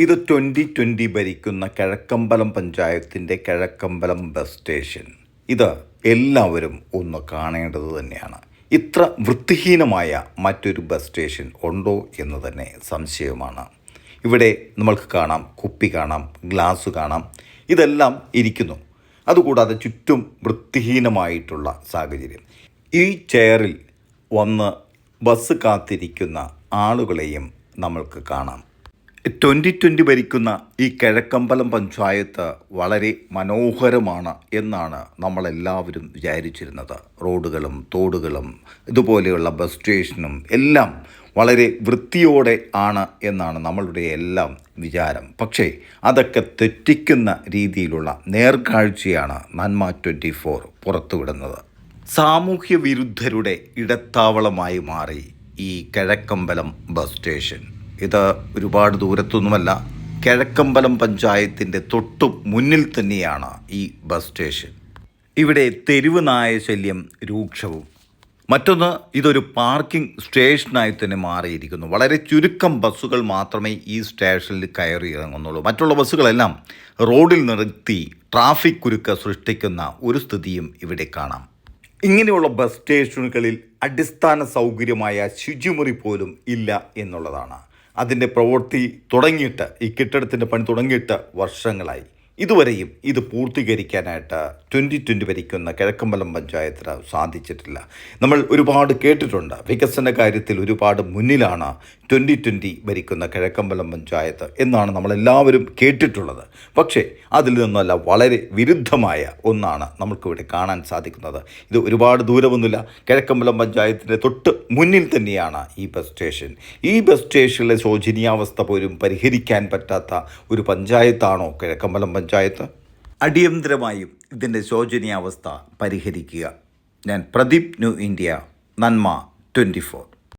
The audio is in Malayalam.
ഇത് ട്വന്റി ട്വന്റി ഭരിക്കുന്ന കിഴക്കമ്പലം പഞ്ചായത്തിന്റെ കിഴക്കമ്പലം ബസ് സ്റ്റേഷൻ. ഇത് എല്ലാവരും ഒന്ന് കാണേണ്ടത് തന്നെയാണ്. ഇത്ര വൃത്തിഹീനമായ മറ്റൊരു ബസ് സ്റ്റേഷൻ ഉണ്ടോ എന്ന് തന്നെ സംശയമാണ്. ഇവിടെ നമ്മൾക്ക് കാണാം കുപ്പി കാണാം ഗ്ലാസ് കാണാം ഇതെല്ലാം ഇരിക്കുന്നു. അതുകൂടാതെ ചുറ്റും വൃത്തിഹീനമായിട്ടുള്ള സാഹചര്യം. ഈ ചെയറിൽ വന്ന് ബസ് കാത്തിരിക്കുന്ന ആളുകളെയും നമ്മൾക്ക് കാണാം. ട്വന്റി ട്വന്റി ഭരിക്കുന്ന ഈ കിഴക്കമ്പലം പഞ്ചായത്ത് വളരെ മനോഹരമാണ് എന്നാണ് നമ്മളെല്ലാവരും വിചാരിച്ചിരുന്നത്. റോഡുകളും തോടുകളും ഇതുപോലെയുള്ള ബസ് സ്റ്റേഷനും എല്ലാം വളരെ വൃത്തിയോടെ ആണ് എന്നാണ് നമ്മളുടെ എല്ലാം വിചാരം. പക്ഷേ അതൊക്കെ തെറ്റിക്കുന്ന രീതിയിലുള്ള നേർക്കാഴ്ചയാണ് നന്മ ട്വന്റി ഫോർ പുറത്തുവിടുന്നത്. സാമൂഹ്യ വിരുദ്ധരുടെ ഇടത്താവളമായി മാറി ഈ കിഴക്കമ്പലം ബസ് സ്റ്റേഷൻ. ഇത് ഒരുപാട് ദൂരത്തൊന്നുമല്ല കിഴക്കമ്പലം പഞ്ചായത്തിന്റെ തൊട്ടു മുന്നിൽ തന്നെയാണ് ഈ ബസ് സ്റ്റേഷൻ. ഇവിടെ തെരുവ് നായ ശല്യം രൂക്ഷവും. മറ്റൊന്ന് ഇതൊരു പാർക്കിംഗ് സ്റ്റേഷനായി തന്നെ മാറിയിരിക്കുന്നു. വളരെ ചുരുക്കം ബസ്സുകൾ മാത്രമേ ഈ സ്റ്റേഷനിൽ കയറി ഇറങ്ങുന്നുള്ളൂ. മറ്റുള്ള ബസ്സുകളെല്ലാം റോഡിൽ നിർത്തി ട്രാഫിക് കുരുക്ക് സൃഷ്ടിക്കുന്ന ഒരു സ്ഥിതിയും ഇവിടെ കാണാം. ഇങ്ങനെയുള്ള ബസ് സ്റ്റേഷനുകളിൽ അടിസ്ഥാന സൗകര്യമായ ശുചിമുറി പോലും ഇല്ല എന്നുള്ളതാണ്. അതിന്റെ പ്രവൃത്തി തുടങ്ങിയിട്ട് ഈ കെട്ടിടത്തിന്റെ പണി തുടങ്ങിയിട്ട് വർഷങ്ങളായി. ഇതുവരെയും ഇത് പൂർത്തീകരിക്കാനായിട്ട് ട്വന്റി ട്വന്റി ഭരിക്കുന്ന കിഴക്കമ്പലം പഞ്ചായത്തിന് സാധിച്ചിട്ടില്ല. നമ്മൾ ഒരുപാട് കേട്ടിട്ടുണ്ട്. വികസന കാര്യത്തിൽ ഒരുപാട് മുന്നിലാണ് ട്വന്റി ട്വന്റി ഭരിക്കുന്ന കിഴക്കമ്പലം പഞ്ചായത്ത് എന്നാണ് നമ്മളെല്ലാവരും കേട്ടിട്ടുള്ളത്. പക്ഷേ അതിൽ നിന്നല്ല വളരെ വിരുദ്ധമായ ഒന്നാണ് നമുക്കിവിടെ കാണാൻ സാധിക്കുന്നത്. ഇത് ഒരുപാട് ദൂരമൊന്നുമില്ല. കിഴക്കമ്പലം പഞ്ചായത്തിന്റെ തൊട്ട് മുന്നിൽ തന്നെയാണ് ഈ ബസ് സ്റ്റേഷൻ. ഈ ബസ് സ്റ്റേഷനിലെ ശോചനീയാവസ്ഥ പോലും പരിഹരിക്കാൻ പറ്റാത്ത ഒരു പഞ്ചായത്താണോ കിഴക്കമ്പലം പഞ്ചായത്ത്? അടിയന്തരമായും ഇതിന്റെ ശോചനീയാവസ്ഥ പരിഹരിക്കുക. ഞാൻ Pradeep new India Nanma twenty four.